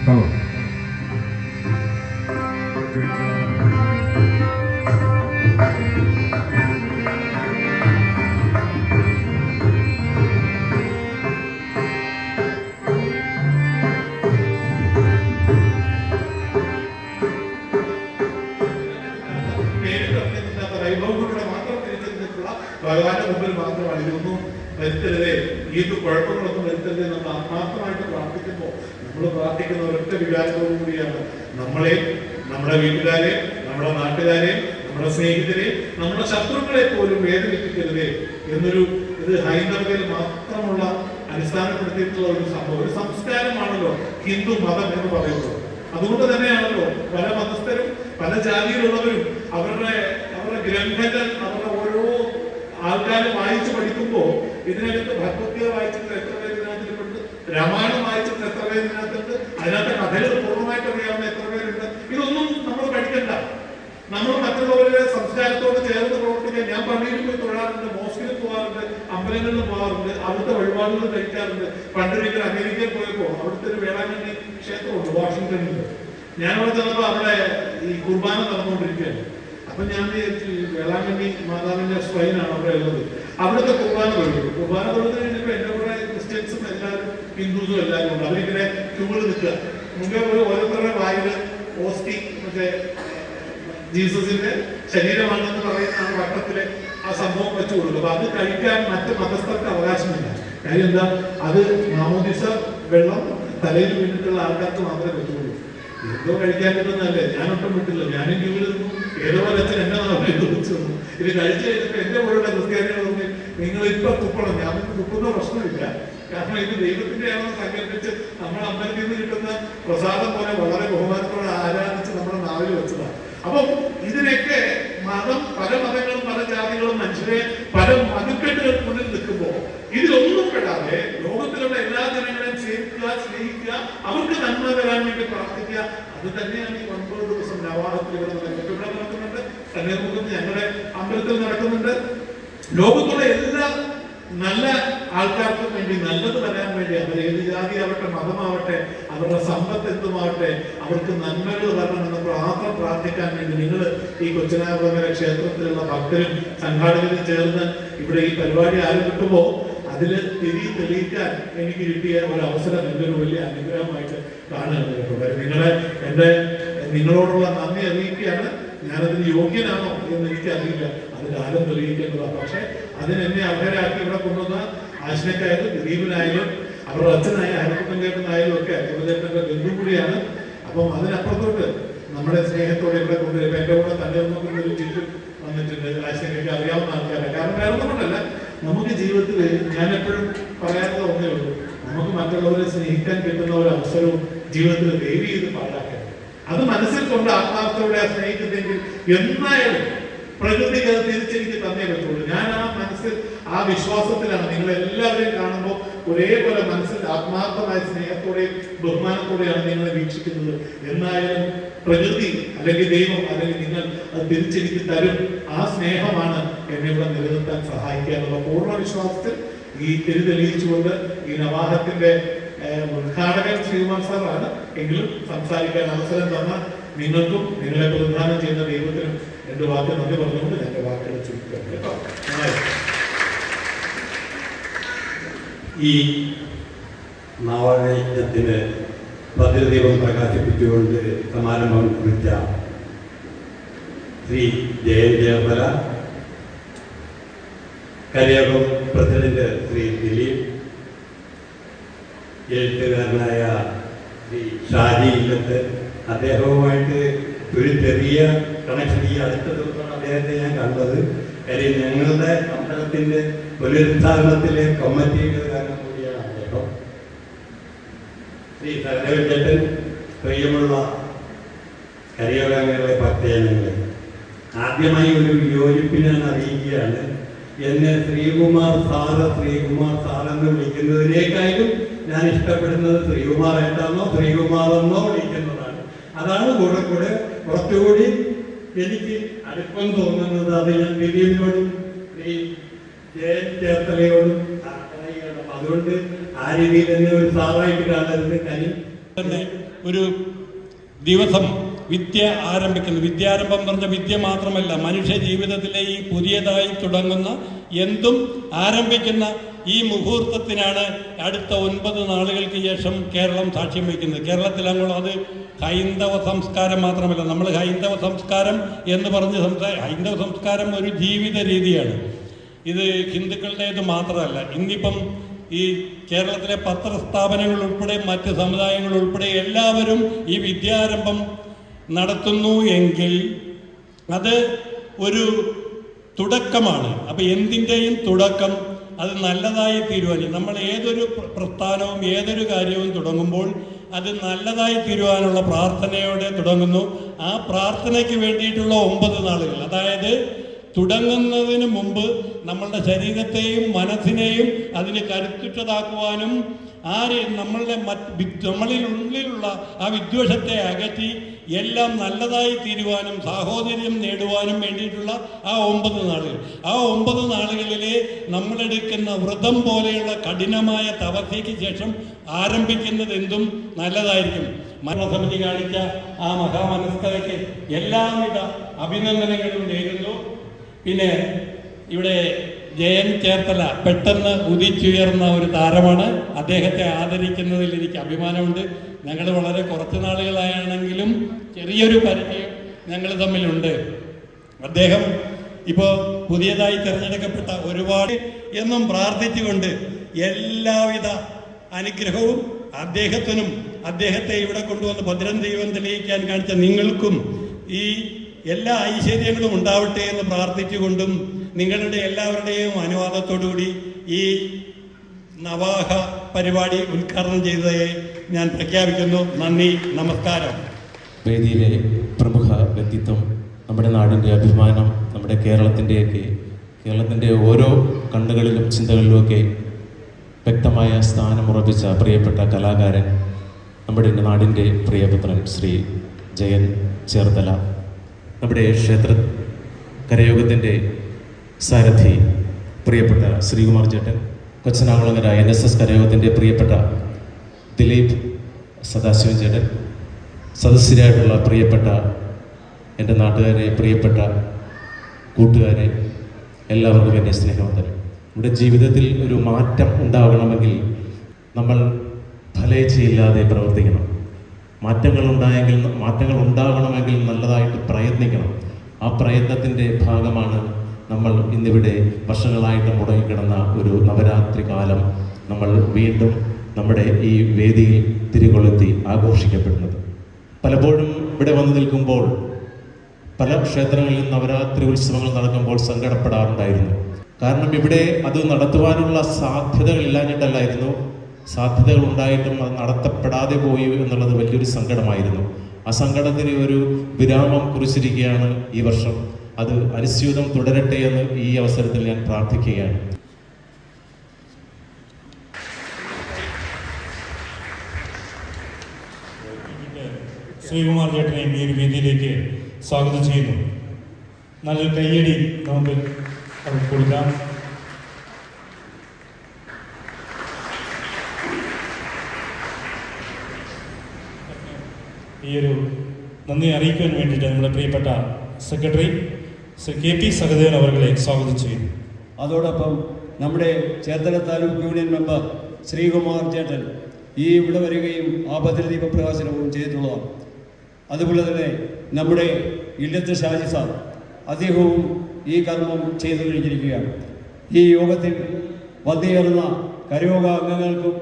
മാത്രം ഭഗവാന്റെ മുമ്പിൽ മാത്രമാണ് ഇതൊന്നും വരുത്തരുതേ ഒരു കുഴപ്പങ്ങളൊന്നും വരുത്തരുതേ നമ്മൾ ആത്മാർത്ഥമായിട്ട് പ്രാർത്ഥിക്കുമ്പോൾ നമ്മൾ പ്രാർത്ഥിക്കുന്ന ഒരൊറ്റ വികാരത്തോടു കൂടിയാണ്. നമ്മളെ നമ്മുടെ വീട്ടുകാരെ നമ്മുടെ നാട്ടുകാരെ നമ്മുടെ സ്നേഹിതരെ നമ്മുടെ ശത്രുക്കളെ പോലും വേദനിപ്പിക്കരുതേ എന്നൊരു ഇത് ഹൈന്ദവതയിൽ മാത്രമുള്ള അടിസ്ഥാനപ്പെടുത്തിയിട്ടുള്ള ഒരു സംഭവം. ഒരു സംസ്കാരമാണല്ലോ ഹിന്ദു മതം എന്ന് പറയുന്നത്. അതുകൊണ്ട് തന്നെയാണല്ലോ പല മതസ്ഥരും പല ജാതിയിലുള്ളവരും അവരുടെ അവരുടെ ഗ്രന്ഥങ്ങൾ അവർ ആൾക്കാർ വായിച്ച് പഠിക്കുമ്പോൾ ഇതിനകത്ത് ഭഗവത്ഗീത വായിച്ചിട്ട് എത്ര പേര് രാമായണം വായിച്ചിട്ട് എത്ര പേര് ഇതിനകത്തുണ്ട് അതിനകത്ത് കഥകൾ പൂർണമായിട്ട് അറിയാവുന്ന എത്ര പേരുണ്ട്? ഇതൊന്നും നമ്മൾ പഠിക്കണ്ട. നമ്മൾ മറ്റുള്ളവരുടെ സംസ്കാരത്തോട് ചേർന്ന് പ്രവർത്തിക്കാൻ ഞാൻ പള്ളിയിൽ പോയി തൊഴാറുണ്ട് മോസ്കിൽ പോകാറുണ്ട് അമ്പലങ്ങളിൽ പോകാറുണ്ട് അവിടുത്തെ വഴിപാടുകൾ കഴിക്കാറുണ്ട്. പണ്ടൊരിക്കൽ അമേരിക്കയിൽ പോയപ്പോ അവിടുത്തെ ഒരു വേളാങ്കണ്ണി ക്ഷേത്രമുണ്ട് വാഷിംഗ്ടണിൽ ഞാൻ അവിടെ ചെന്നപ്പോ അവിടെ ഈ കുർബാന നടന്നുകൊണ്ടിരിക്കുകയാണ്. അപ്പൊ ഞാൻ വേളാങ്കണ്ണി മാതാവിന്റെ സ്ട്രെയിനാണ് അവിടെ ഉള്ളത്. അവിടുത്തെ കുർബാന തൊഴിൽ കുർബാന തൊഴിൽ കഴിഞ്ഞപ്പോ എന്റെ കൂടെ ക്രിസ്ത്യൻസും എല്ലാവരും ഹിന്ദുസും എല്ലാവരും ഉണ്ട്. അവരിങ്ങനെ ക്യൂവിൽ നിൽക്കുക. മുമ്പേ പോയി ഓരോരുത്തരുടെ വായിൽ ഓസ്റ്റി മറ്റേ ജീസസിന്റെ ശരീരമാണെന്ന് പറയുന്ന ആ വട്ടത്തിലെ ആ സംഭവം വെച്ചു കൊടുക്കും. അപ്പൊ അത് കഴിക്കാൻ മറ്റ് മതസ്ഥർക്ക് അവകാശമില്ല. കാര്യം എന്താ? അത് മാമോദിസ വെള്ളം തലയിൽ വീണിട്ടുള്ള ആൾക്കാർക്ക് മാത്രമേ പറ്റുള്ളൂ. എന്തോ കഴിക്കാൻ കിട്ടുന്നതല്ലേ? ഞാനൊട്ടും വിട്ടില്ല. ഞാനും ക്യൂവിൽ നിന്നു. ഏതോ അച്ഛൻ എന്നെ വന്നു ഇത് കഴിച്ചു കഴിഞ്ഞപ്പോ എന്റെ കൂടെ ക്രിസ്ത്യാനികൾ നിങ്ങൾ ഇപ്പൊ തുപ്പണം ഞാൻ തുപ്പുന്ന പ്രശ്നമില്ല കാരണം ഇത് ദൈവത്തിന്റെ ആണെന്ന് സങ്കല്പിച്ച് നമ്മൾ അമ്പലത്തിൽ നിന്ന് കിട്ടുന്ന പ്രസാദം പോലെ വളരെ ബഹുമാനത്തോടെ ആരാധിച്ച് നമ്മുടെ നാവിൽ വെച്ചതാണ് അപ്പം ഇതിനൊക്കെ മതം പല മതങ്ങളും സേവിക്കുക സ്നേഹിക്കുക അവർക്ക് നന്മ വരാൻ വേണ്ടി പ്രാർത്ഥിക്കുക. അത് തന്നെയാണ് ഈ ഒൻപത് ദിവസം നവാഹത്തിൽ നടക്കുന്നുണ്ട്. കന്യാകുമാരി ഞങ്ങളുടെ അമ്പലത്തിൽ നടക്കുന്നുണ്ട്. ലോകത്തുള്ള എല്ലാ നല്ല ആൾക്കാർക്കും വേണ്ടി നല്ലത് വരാൻ വേണ്ടി അവർ ഏത് ജാതി ആവട്ടെ മതമാവട്ടെ അവരുടെ സമ്പത്ത് എന്തുമാവട്ടെ അവർക്ക് നന്മകൾ വരണമെന്ന് മാത്രം പ്രാർത്ഥിക്കാൻ വേണ്ടി നിങ്ങൾ ഈ കൊച്ചനാകുളങ്ങര ക്ഷേത്രത്തിലുള്ള ഭക്തരും സംഘാടകരും ചേർന്ന് ഇവിടെ ഈ പരിപാടി ആരംഭിക്കുമ്പോൾ അതിൽ തിരി തെളിയിക്കാൻ എനിക്ക് കിട്ടിയ ഒരു അവസരം എന്റെ ഒരു വലിയ അനുഗ്രഹമായിട്ട് കാണുകയാണ് കേട്ടോ നിങ്ങളെ എന്റെ നിങ്ങളോടുള്ള നന്ദി അറിയിക്കുകയാണ്. ഞാനതിന് യോഗ്യനാണോ എന്ന് എനിക്കറിയില്ല. അത് കാലം തെളിയിക്കേണ്ടതാണ്. പക്ഷേ അതിനെന്നെ അർഹരാക്കി ഇവിടെ കൊണ്ടുവന്ന ആശനക്കായാലും ദിലീപിനായാലും അവരുടെ അച്ഛനായ ഹരിക്കുട്ടൻകേട്ടനായാലും ഒക്കെ ഗുരുദേവന്റെ ബന്ധു കൂടിയാണ് അപ്പം അതിനപ്പുറത്തോട്ട് നമ്മുടെ സ്നേഹത്തോടെ ഇവിടെ കൊണ്ടുവരും. എന്റെ കൂടെ തന്നെ ഒന്നും ചുറ്റും വന്നിട്ടുണ്ട്. ആശ്നക്കൊക്കെ അറിയാവുന്ന ആൾക്കാരെ കാരണം വേറെ ഒന്നുകൊണ്ടല്ല നമുക്ക് ജീവിതത്തിൽ ഞാൻ എപ്പോഴും പറയാനുള്ള ഒന്നേ ഉള്ളൂ. നമുക്ക് മറ്റുള്ളവരെ സ്നേഹിക്കാൻ കിട്ടുന്ന ഒരു അവസരവും ജീവിതത്തിൽ ദൈവം ചെയ്ത് പാഴാക്കരുത്. അത് മനസ്സിൽ കൊണ്ട് ആത്മാർത്ഥയോടെ സ്നേഹിക്കുന്നെങ്കിൽ എന്നായാലും പ്രകൃതിക്ക് അത് തിരിച്ചെനിക്ക് തന്നേ പറ്റുള്ളൂ. ഞാൻ ആ മനസ്സിൽ ആ വിശ്വാസത്തിലാണ് നിങ്ങൾ എല്ലാവരെയും കാണുമ്പോൾ ഒരേപോലെ മനസ്സിൽ ആത്മാർത്ഥമായ സ്നേഹത്തോടെയും ബഹുമാനത്തോടെയാണ് നിങ്ങളെ വീക്ഷിക്കുന്നത്. എന്നായാലും പ്രകൃതി അല്ലെങ്കിൽ ദൈവം അല്ലെങ്കിൽ നിങ്ങൾ അത് തിരിച്ചെനിക്ക് തരും. ആ സ്നേഹമാണ് എന്നെ ഇവിടെ നിലനിർത്താൻ സഹായിക്കുക എന്നുള്ള പൂർണ വിശ്വാസത്തിൽ ഈ തിരിതെളിയിച്ചുകൊണ്ട് ഈ നവാഹത്തിന്റെ ഉദ്ഘാടകൻ ശ്രീകുമാർ സാറാണ്. എങ്കിലും സംസാരിക്കാൻ അവസരം തന്ന നിങ്ങൾക്കും നിങ്ങളെ പ്രതിദാനം ചെയ്യുന്ന ദൈവത്തിനും രണ്ട് വാക്ക് നന്ദി പറഞ്ഞുകൊണ്ട് എന്റെ വാക്കുകൾ ചുരുക്കാം കേട്ടോ. ഈ നവയജ്ഞത്തിന് ഭദ്രദീപം പ്രകാശിപ്പിച്ചുകൊണ്ട് സമാരംഭം കുറിച്ച ശ്രീ ജയൻ ജയപല കരിയകം പ്രസിഡന്റ് ശ്രീ ദിലീപ് എഴുത്തുകാരനായ ശ്രീ ഷാജി ഇല്ലത്ത് അദ്ദേഹവുമായിട്ട് ഒരു ചെറിയ കണക്ഷൻ ഈ അടുത്ത ദിവസമാണ് അദ്ദേഹത്തെ ഞാൻ കണ്ടത്. കാര്യം ഞങ്ങളുടെ അമ്പലത്തിന്റെ പുനരുദ്ധാരണത്തിലെ കമ്മിറ്റിയുടെ കാരണം കൂടിയാണ് അദ്ദേഹം. ശ്രീ സഹദേവചേട്ടൻ പ്രിയമുള്ള കരിയോഗാംഗങ്ങളെ പ്രത്യേകങ്ങളെ ആദ്യമായി ഒരു യോജിപ്പിനെ അറിയിക്കുകയാണ്. എന്നെ ശ്രീകുമാർ സാറ് ശ്രീകുമാർ സാർ എന്ന് വിളിക്കുന്നതിനേക്കാളും ഞാൻ ഇഷ്ടപ്പെടുന്നത് ശ്രീകുമാർ ഏട്ടാന്നോ ശ്രീകുമാർ എന്നോ വിളിക്കുന്നതാണ്. അതാണ് കൂടെ കൂടെ കുറച്ചുകൂടി എനിക്ക് അടുപ്പം തോന്നുന്നത്. അത് ഞാൻ ദിലീപിനോടും ശ്രീ ജയൻ ചേർത്തലയോടും അതുകൊണ്ട് ആ രീതിയിൽ തന്നെ ഒരു സാറായിട്ട് കാണരുത്. കാര്യം ഒരു ദിവസം വിദ്യ ആരംഭിക്കുന്നു. വിദ്യാരംഭം എന്ന് പറഞ്ഞ വിദ്യ മാത്രമല്ല മനുഷ്യ ജീവിതത്തിലെ ഈ പുതിയതായി തുടങ്ങുന്ന എന്തും ആരംഭിക്കുന്ന ഈ മുഹൂർത്തത്തിനാണ് അടുത്ത ഒൻപത് നാളുകൾക്ക് ശേഷം കേരളം സാക്ഷ്യം വയ്ക്കുന്നത്. കേരളത്തിൽ അത് ഹൈന്ദവ സംസ്കാരം മാത്രമല്ല. നമ്മൾ ഹൈന്ദവ സംസ്കാരം എന്ന് പറഞ്ഞ് സംസാ ഹൈന്ദവ സംസ്കാരം ഒരു ജീവിത രീതിയാണ്. ഇത് ഹിന്ദുക്കളുടേത് മാത്രമല്ല. ഇന്നിപ്പം ഈ കേരളത്തിലെ പത്രസ്ഥാപനങ്ങൾ ഉൾപ്പെടെ മറ്റ് സമുദായങ്ങൾ ഉൾപ്പെടെ എല്ലാവരും ഈ വിദ്യാരംഭം നടത്തുന്നു എങ്കിൽ അത് ഒരു തുടക്കമാണ്. അപ്പം എന്തിന്റെയും തുടക്കം അത് നല്ലതായി തീരുവാനും നമ്മൾ ഏതൊരു പ്രസ്ഥാനവും ഏതൊരു കാര്യവും തുടങ്ങുമ്പോൾ അത് നല്ലതായി തീരുവാനുള്ള പ്രാർത്ഥനയോടെ തുടങ്ങുന്നു. ആ പ്രാർത്ഥനയ്ക്ക് വേണ്ടിയിട്ടുള്ള ഒമ്പത് നാളുകൾ. അതായത് തുടങ്ങുന്നതിന് മുമ്പ് നമ്മളുടെ ശരീരത്തെയും മനസ്സിനെയും അതിന് കരുത്തുറ്റതാക്കുവാനും ആര് നമ്മളുടെ നമ്മളിൽ ഉള്ളിലുള്ള ആ വിദ്വേഷത്തെ അകറ്റി എല്ലാം നല്ലതായി തീരുവാനും സാഹോദര്യം നേടുവാനും വേണ്ടിയിട്ടുള്ള ആ ഒമ്പത് നാളുകൾ. ആ ഒമ്പത് നാളുകളിലെ നമ്മളെടുക്കുന്ന വ്രതം പോലെയുള്ള കഠിനമായ തപസ്യയ്ക്ക് ശേഷം ആരംഭിക്കുന്നത് എന്തും നല്ലതായിരിക്കും. മരണസമിതി കാണിച്ച ആ മഹാമനസ്കതയ്ക്ക് എല്ലാവിധ അഭിനന്ദനങ്ങളും നേരുന്നു. പിന്നെ ഇവിടെ ജയൻ ചേർത്തല പെട്ടെന്ന് ഉദിച്ചുയർന്ന ഒരു താരമാണ്. അദ്ദേഹത്തെ ആദരിക്കുന്നതിൽ എനിക്ക് അഭിമാനമുണ്ട്. ഞങ്ങൾ വളരെ കുറച്ച് നാളുകളായാണെങ്കിലും ചെറിയൊരു പരിചയം ഞങ്ങൾ തമ്മിലുണ്ട്. അദ്ദേഹം ഇപ്പോൾ പുതിയതായി തിരഞ്ഞെടുക്കപ്പെട്ട ഒരുപാട് എന്നും പ്രാർത്ഥിച്ചുകൊണ്ട് എല്ലാവിധ അനുഗ്രഹവും അദ്ദേഹത്തിനും അദ്ദേഹത്തെ ഇവിടെ കൊണ്ടുവന്ന് ഭദ്രം ദൈവം തെളിയിക്കാൻ കാണിച്ച നിങ്ങൾക്കും ഈ എല്ലാ ഐശ്വര്യങ്ങളും ഉണ്ടാവട്ടെ എന്ന് പ്രാർത്ഥിച്ചുകൊണ്ടും നിങ്ങളുടെ എല്ലാവരുടെയും അനുവാദത്തോടുകൂടി ഈ നവാഹ പരിപാടി ഉദ്ഘാടനം ചെയ്തതായി ഞാൻ പ്രഖ്യാപിക്കുന്നു. നന്ദി നമസ്കാരം. വേദിയിലെ പ്രമുഖ വ്യക്തിത്വം നമ്മുടെ നാടിന്റെ അഭിമാനം നമ്മുടെ കേരളത്തിന്റെയൊക്കെ കേരളത്തിന്റെ ഓരോ കണ്ണുകളിലും ചിന്തകളിലുമൊക്കെ വ്യക്തമായ സ്ഥാനം ഉറപ്പിച്ച പ്രിയപ്പെട്ട കലാകാരൻ നമ്മുടെ നാടിന്റെ പ്രിയപുത്രൻ ശ്രീ ജയൻ ചേർത്തല. നമ്മുടെ ക്ഷേത്ര കരയോഗത്തിന്റെ സാരഥി പ്രിയപ്പെട്ട ശ്രീകുമാർ ചേട്ടൻ. കൊച്ചനാകുളങ്ങര എൻ എസ് എസ് കരയോഗത്തിന്റെ പ്രിയപ്പെട്ട ദിലീപ് സദാശിവൻ ചേട്ടൻ സദസ്യരായിട്ടുള്ള പ്രിയപ്പെട്ട എന്റെ നാട്ടുകാരെ പ്രിയപ്പെട്ട കൂട്ടുകാരെ എല്ലാവർക്കും എന്റെ സ്നേഹവന്ദനം. നമ്മുടെ ജീവിതത്തിൽ ഒരു മാറ്റം ഉണ്ടാകണമെങ്കിൽ നമ്മൾ ഫലേച്ഛയില്ലാതെ പ്രവർത്തിക്കണം. മാറ്റങ്ങൾ ഉണ്ടായെങ്കിൽ മാറ്റങ്ങൾ ഉണ്ടാകണമെങ്കിൽ നല്ലതായിട്ട് പ്രയത്നിക്കണം. ആ പ്രയത്നത്തിന്റെ ഭാഗമാണ് നമ്മൾ ഇന്നിവിടെ വർഷങ്ങളായിട്ട് മുടങ്ങിക്കിടന്ന ഒരു നവരാത്രി കാലം നമ്മൾ വീണ്ടും നമ്മുടെ ഈ വേദിയിൽ തിരികൊളുത്തി ആഘോഷിക്കപ്പെടുന്നത്. പലപ്പോഴും ഇവിടെ വന്നു നിൽക്കുമ്പോൾ പല ക്ഷേത്രങ്ങളിലും നവരാത്രി ഉത്സവങ്ങൾ നടക്കുമ്പോൾ സങ്കടപ്പെടാറുണ്ടായിരുന്നു. കാരണം ഇവിടെ അത് നടത്തുവാനുള്ള സാധ്യതകൾ ഇല്ലാഞ്ഞിട്ടല്ലായിരുന്നു സാധ്യതകൾ ഉണ്ടായിട്ടും അത് നടത്തപ്പെടാതെ പോയി എന്നുള്ളത് വലിയൊരു സങ്കടമായിരുന്നു. ആ സങ്കടത്തിന് ഒരു വിരാമം കുറിച്ചിരിക്കുകയാണ് ഈ വർഷം. അത് അനുസ്യൂതം തുടരട്ടെ എന്ന് ഈ അവസരത്തിൽ ഞാൻ പ്രാർത്ഥിക്കുകയാണ്. ശ്രീകുമാർ ചേട്ടനെയും ഈ ഒരു വേദിയിലേക്ക് സ്വാഗതം ചെയ്യുന്നു. നല്ലൊരു കയ്യടി നമുക്ക് കൊടുക്കാം. ഈ ഒരു നന്ദി അറിയിക്കാൻ വേണ്ടിയിട്ട് നമ്മുടെ പ്രിയപ്പെട്ട secretary Shri K P Sahadevan അവരെ സ്വാഗതം ചെയ്യുന്നു. അതോടൊപ്പം നമ്മുടെ ചേർത്തല താലൂക്ക് യൂണിയൻ മെമ്പർ ശ്രീകുമാർ ചേട്ടൻ ഈ ഇവിടെ വരികയും ആ ഭദ്രദീപ പ്രകാശനവും ചെയ്തിട്ടുള്ളതാണ്. അതുപോലെ തന്നെ നമ്മുടെ ഇല്ലത്ത് ഷാജി സാർ അദ്ദേഹവും ഈ കർമ്മം ചെയ്തു കഴിഞ്ഞിരിക്കുകയാണ്. ഈ യോഗത്തിൽ വന്നുചേർന്ന കരയോഗ അംഗങ്ങൾക്കും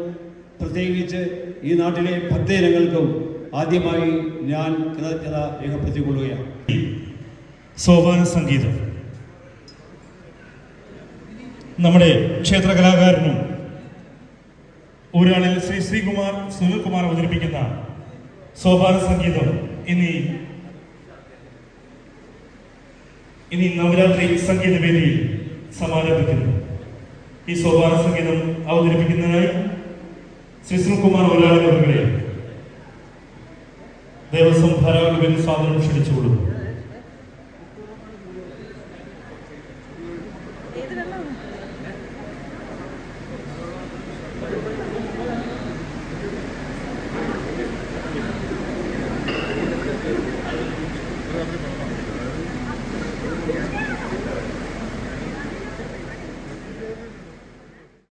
പ്രത്യേകിച്ച് ഈ നാട്ടിലെ ഭക്തജനങ്ങൾക്കും ആദ്യമായി ഞാൻ കൃതജ്ഞത രേഖപ്പെടുത്തിക്കൊള്ളുകയാണ്. സോപാന സംഗീതം. നമ്മുടെ ക്ഷേത്ര കലാകാരനും ഊരാളിൽ ശ്രീ ശ്രീകുമാർ സുനിൽകുമാർ അവതരിപ്പിക്കുന്ന സോപാന സംഗീതം ഇനി ഇനി നവരാത്രി സംഗീത വേദിയിൽ സമാരംഭിക്കുന്നു. ഈ സോപാന സംഗീതം അവതരിപ്പിക്കുന്നതിനായി ശ്രീ സുനിൽകുമാർ ഊരാളി അവരുടെ ദേവസ്വം ധാരാളം സ്വാതന്ത്ര്യം ക്ഷണിച്ചു